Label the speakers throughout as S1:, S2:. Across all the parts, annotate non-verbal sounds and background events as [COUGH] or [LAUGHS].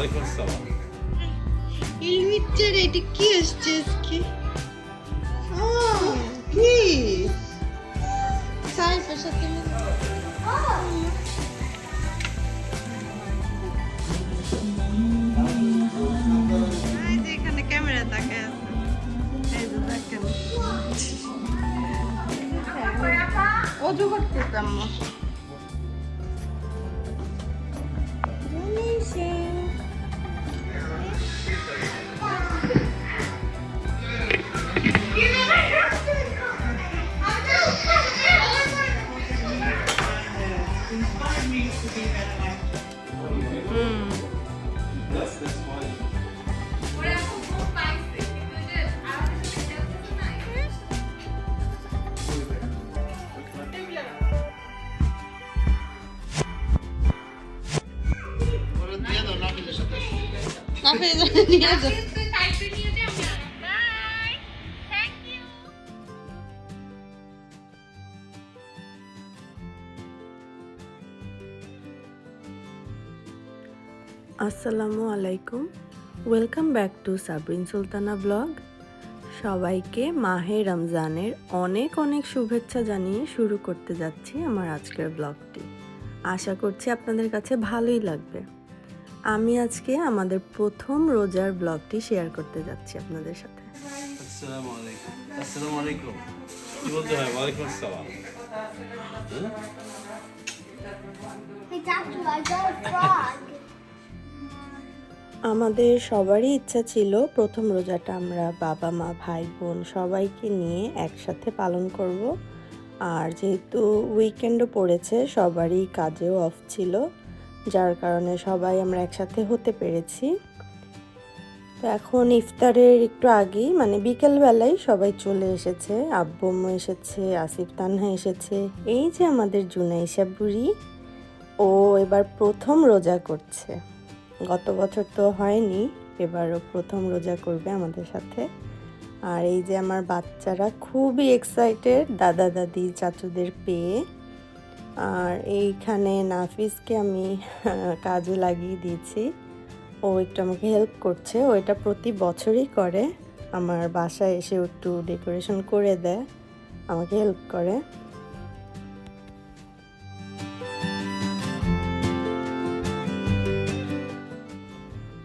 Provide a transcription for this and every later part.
S1: ওয়ালাইকুম আসসালাম
S2: ইলমিটার এটা কি আসছে আজকে? ও কি সাইফের সাথে এখানে ক্যামেরা তাকায় আছে। এই যে দেখেন। অজু করতেছে আম্মু।
S3: আসসালামু আলাইকুম। Welcome back to Sabrin Sultana blog সবাইকে মাহে রমজানের অনেক অনেক শুভেচ্ছা জানিয়ে শুরু করতে যাচ্ছি আমার আজকের ব্লগটি আশা করছি আপনাদের কাছে ভালোই লাগবে। আমি আজকে আমাদের প্রথম রোজার ব্লগটি শেয়ার করতে যাচ্ছি আপনাদের সাথে।
S1: আসসালামু আলাইকুম আসসালামু আলাইকুম কি বলতে হয়? ওয়ালাইকুম আসসালাম.
S3: আমাদের সবারই ইচ্ছা ছিল প্রথম রোজাটা আমরা বাবা মা ভাই বোন সবাইকে নিয়ে একসাথে পালন করব। আর যেহেতু উইকেন্ডও পড়েছে সবারই কাজেও অফ ছিল। যার কারণে সবাই আমরা একসাথে হতে পেরেছি। তো এখন ইফতারের একটু আগেই মানে বিকেলবেলায় সবাই চলে এসেছে। আব্বু আম্মু এসেছে, আসিফ তানহা এসেছে, এই যে আমাদের জুনাইশা বুড়ি, ও এবার প্রথম রোজা করছে। গত বছর তো হয়নি, এবারও প্রথম রোজা করবে আমাদের সাথে। আর এই যে আমার বাচ্চারা খুবই এক্সাইটেড দাদা, দাদি, চাচুদের পেয়ে। আর এইখানে নাফিসকে আমি কাজে লাগিয়ে দিয়েছি। ও একটু আমাকে হেল্প করছে। ও এটা প্রতি বছরই করে। আমার বাসায় এসে একটু ডেকোরেশন করে দেয়। আমাকে হেল্প করে।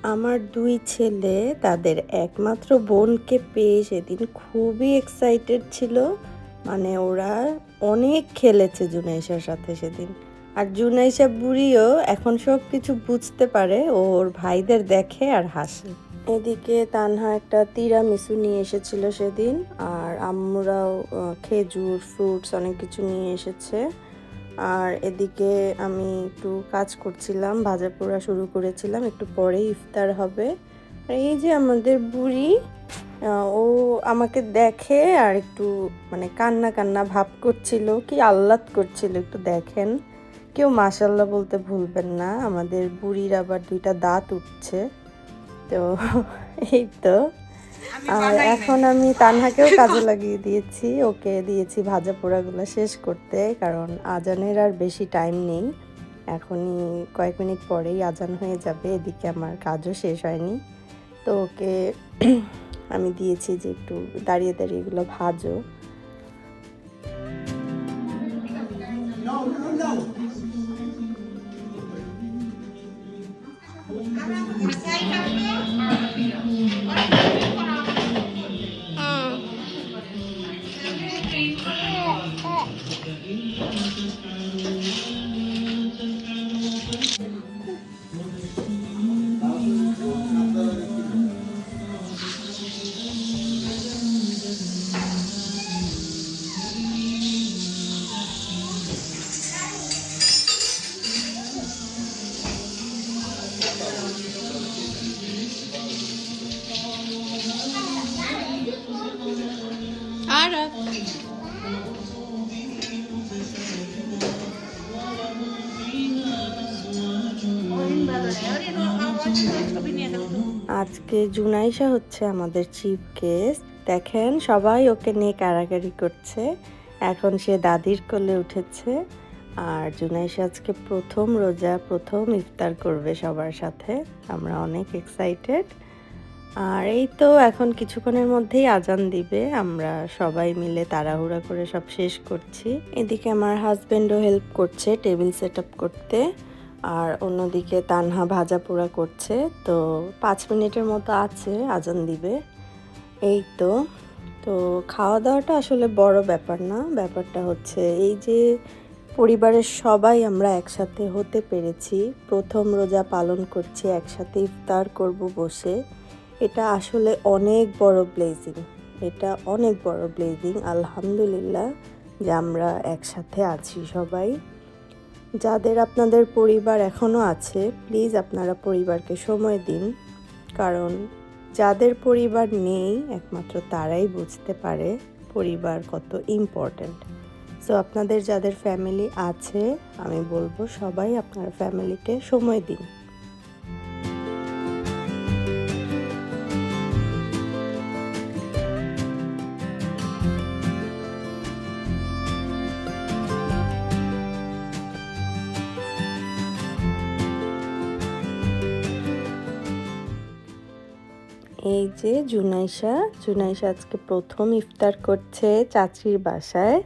S3: আমার দুই ছেলে, তাদের একমাত্র বোনকে পেয়ে সেদিন খুবই এক্সাইটেড ছিল। মানে ওরা অনেক খেলেছে জুনাইশার সাথে সেদিন। আর জুনাইশা বুড়িও এখন সব কিছু বুঝতে পারে ওর ভাইদের দেখে আর হাসে। এদিকে তানহা একটা তিরামিসু নিয়ে এসেছিল সেদিন আর আম্মুরাও আহ, খেজুর ফ্রুটস অনেক কিছু নিয়ে এসেছে। আর এদিকে আমি একটু কাজ করছিলাম ভাজা পোড়া শুরু করেছিলাম একটু পরেই ইফতার হবে। আর এই যে আমাদের বুড়ি ও আমাকে দেখে আর একটু মানে কান্না কান্না ভাব করছিল কি আহ্লাদ করছিল একটু দেখেন। কেউ মাসাল্লাহ বলতে ভুলবেন না আমাদের বুড়ির আবার দুইটা দাঁত উঠছে। তো [LAUGHS] এই তো। আর এখন আমি তানহাকেও কাজে লাগিয়ে দিয়েছি ওকে দিয়েছি ভাজা পোড়াগুলো শেষ করতে কারণ আজানের আর বেশি টাইম নেই। এখনই কয়েক মিনিট পরেই আজান হয়ে যাবে এদিকে আমার কাজও শেষ হয়নি। তো ওকে আমি দিয়েছি যে একটু দাঁড়িয়ে দাঁড়িয়ে এগুলো ভাজো। আজকে জুনাইশা হচ্ছে আমাদের চিফ গেস্ট দেখেন, সবাই ওকে নিয়ে কারাকারি করছে। এখন সে দাদির কোলে উঠেছে। আর জুনাইশা আজকে প্রথম রোজা, প্রথম ইফতার করবে সবার সাথে। আমরা অনেক এক্সাইটেড আর এই তো এখন কিছুক্ষণের মধ্যেই আজান দিবে। আমরা সবাই মিলে তাড়াহুড়া করে সব শেষ করছি। এদিকে আমার হাজব্যান্ডও হেল্প করছে টেবিল সেট করতে। আর অন্যদিকে তানহা ভাজা পোড়া করছে, তো পাঁচ মিনিটের মতো আছে, আজান দিবে। এই তো তো খাওয়া দাওয়াটা আসলে বড় ব্যাপার না, ব্যাপারটা হচ্ছে এই যে পরিবারের সবাই আমরা একসাথে হতে পেরেছি, প্রথম রোজা পালন করছি, একসাথে ইফতার করব বসে, এটা আসলে অনেক বড় ব্লেজিং এটা অনেক বড় ব্লেজিং আলহামদুলিল্লাহ যে আমরা একসাথে আছি সবাই। যাদের আপনাদের পরিবার এখনও আছে প্লিজ আপনারা পরিবারকে সময় দিন। কারণ যাদের পরিবার নেই, একমাত্র তারাই বুঝতে পারে পরিবার কত ইম্পর্ট্যান্ট সো আপনাদের যাদের ফ্যামিলি আছে, আমি বলব সবাই আপনার ফ্যামিলিকে সময় দিন। এই যে জুনাইশা জুনাইশা আজকে প্রথম ইফতার করছে চাচির বাসায়।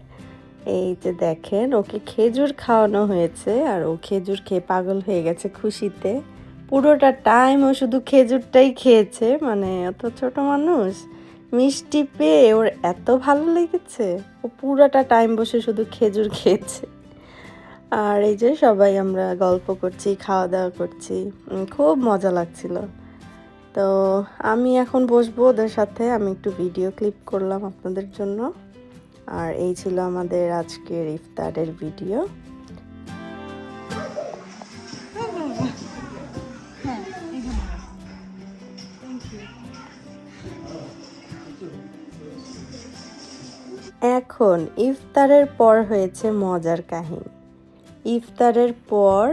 S3: এই যে দেখেন, ওকে খেজুর খাওয়ানো হয়েছে আর ও খেজুর খেয়ে পাগল হয়ে গেছে খুশিতে। পুরোটা টাইম ও শুধু খেজুরটাই খেয়েছে মানে অত ছোট মানুষ, মিষ্টি পেয়ে ওর এত ভালো লেগেছে। ও পুরোটা টাইম বসে শুধু খেজুর খেয়েছে। আর এই যে সবাই আমরা গল্প করছি খাওয়া দাওয়া করছি খুব মজা লাগছিল। তো আমি এখন বসবো ওদের সাথে। আমি একটু ভিডিও ক্লিপ করলাম আপনাদের জন্য। আর এই ছিল আমাদের আজকের ইফতারের ভিডিও এখন ইফতারের পর হয়েছে মজার কাহিনী। ইফতারের পর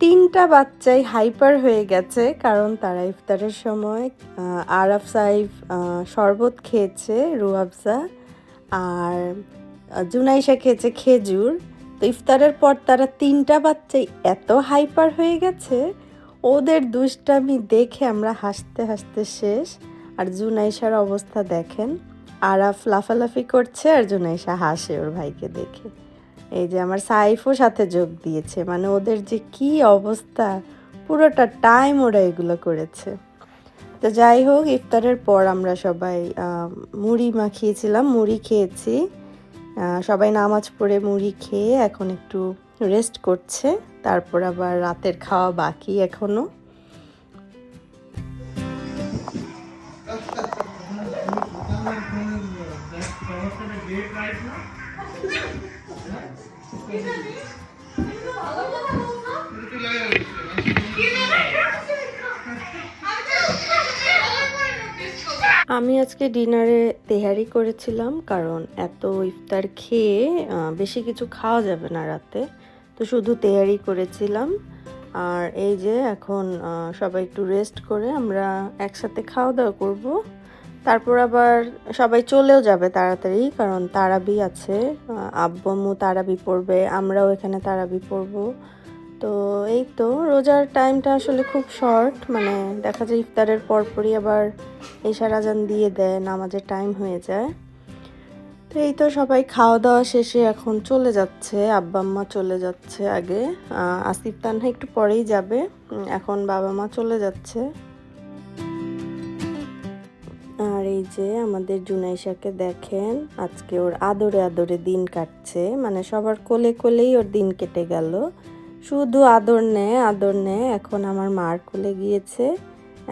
S3: তিনটা বাচ্চাই হাইপার হয়ে গেছে, কারণ তারা ইফতারের সময় আরাফ সাইফ শরবত খেয়েছে রুয়াবজা আর জুনাইশা খেয়েছে খেজুর। তো ইফতারের পর তারা তিনটা বাচ্চাই এত হাইপার হয়ে গেছে, ওদের দুষ্টামি দেখে আমরা হাসতে হাসতে শেষ। আর জুনাইশার অবস্থা দেখেন, আরাফ লাফালাফি করছে আর জুনাইশা হাসে ওর ভাইকে দেখে। এই যে আমার সাইফও সাথে যোগ দিয়েছে মানে ওদের যে কি অবস্থা পুরোটা টাইম ওরা এগুলো করেছে। তো যাই হোক ইফতারের পর আমরা সবাই মুড়ি মাখিয়েছিলাম মুড়ি খেয়েছি। সবাই নামাজ পড়ে মুড়ি খেয়ে এখন একটু রেস্ট করছে তারপর আবার রাতের খাওয়া বাকি এখনও। [LAUGHS] [LAUGHS] আমি আজকে ডিনারে তেহারি করেছিলাম, কারণ এত ইফতার খেয়ে বেশি কিছু খাওয়া যাবে না রাতে। তো শুধু তেহারি করেছিলাম। আর এই যে এখন সবাই একটু রেস্ট করে আমরা একসাথে খাওয়া দাওয়া করব। তারপর আবার সবাই চলেও যাবে তাড়াতাড়ি কারণ তারাবি আছে আহ, আব্বু আম্মু তারাবি পড়বে আমরাও এখানে তারাবি পড়ব। তো এই তো রোজার টাইমটা আসলে খুব শর্ট মানে দেখা যায় ইফতারের পরপরই আবার এশার আজান দিয়ে দেয় নামাজের টাইম হয়ে যায়। তো এই তো সবাই খাওয়া দাওয়া শেষে এখন চলে যাচ্ছে আব্বা আম্মা চলে যাচ্ছে আগে। আসিফ তানহা একটু পরেই যাবে এখন বাবা মা চলে যাচ্ছে। এই যে আমাদের জুনাইশাকে দেখেন, আজকে ওর আদরে আদরে দিন কাটছে। মানে সবার কোলে কোলেই ওর দিন কেটে গেল। শুধু আদর নেয় আদর নেয়, এখন আমার মার কোলে গিয়েছে।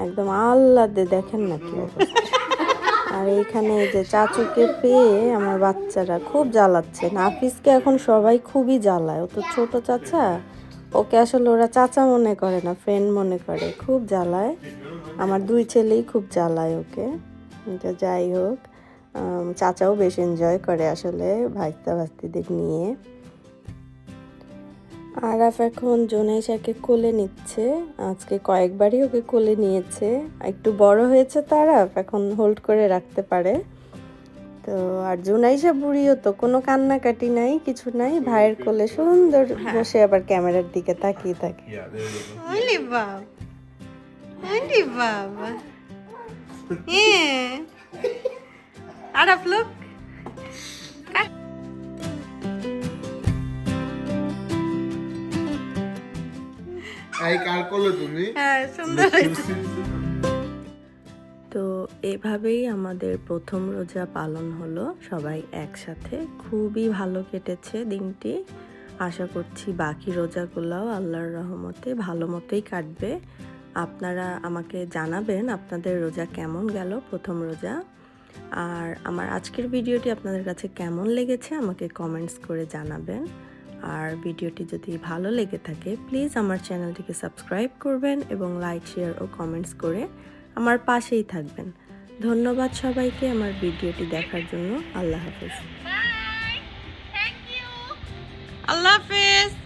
S3: একদম আল্লাদে দেখেন না কি আর এইখানে এই যে চাচুকে পেয়ে আমার বাচ্চারা খুব জ্বালাচ্ছে। নাফিসকে এখন সবাই খুবই জ্বালায়। ও তো ছোট চাচা। ওকে আসলে ওরা চাচা মনে করে না ফ্রেন্ড মনে করে। খুব জ্বালায়। আমার দুই ছেলেই খুব জ্বালায় ওকে। তো যাই হোক চাচাও বেশ এনজয় করে আসলে ভাইস্তা ভাস্তিদের নিয়ে। আরাফ এখন জোনাইশাকে কোলে নিচ্ছে আজকে কয়েকবারই ওকে কোলে নিয়েছে। একটু বড় হয়েছে তো আরাফ এখন হোল্ড করে রাখতে পারে। তো আর জুনাইশা বুড়িও তো কোনো কান্নাকাটি নাই কিছু নাই ভাইয়ের কোলে সুন্দর বসে আবার ক্যামেরার দিকে তাকিয়ে থাকে।
S2: বাব বাবা। হ্যাঁ আরাফ লোক
S4: এই কার করলে তুমি
S2: হ্যাঁ সুন্দর হয়েছে
S3: তো এভাবেই আমাদের প্রথম রোজা পালন হলো। সবাই একসাথে খুবই ভালো কেটেছে দিনটি। আশা করছি বাকি রোজাগুলোও আল্লাহর রহমতে ভালো মতোই কাটবে। আপনারা আমাকে জানাবেন আপনাদের রোজা কেমন গেল, প্রথম রোজা। আর আমার আজকের ভিডিওটি আপনাদের কাছে কেমন লেগেছে, আমাকে কমেন্টস করে জানাবেন। আর ভিডিওটি যদি ভালো লেগে থাকে প্লিজ আমার চ্যানেলটিকে সাবস্ক্রাইব করবেন এবং লাইক শেয়ার ও কমেন্টস করে আমার পাশেই থাকবেন। ধন্যবাদ সবাইকে আমার ভিডিওটি দেখার জন্য। আল্লাহ হাফেজ।
S2: আল্লাহ হাফেজ!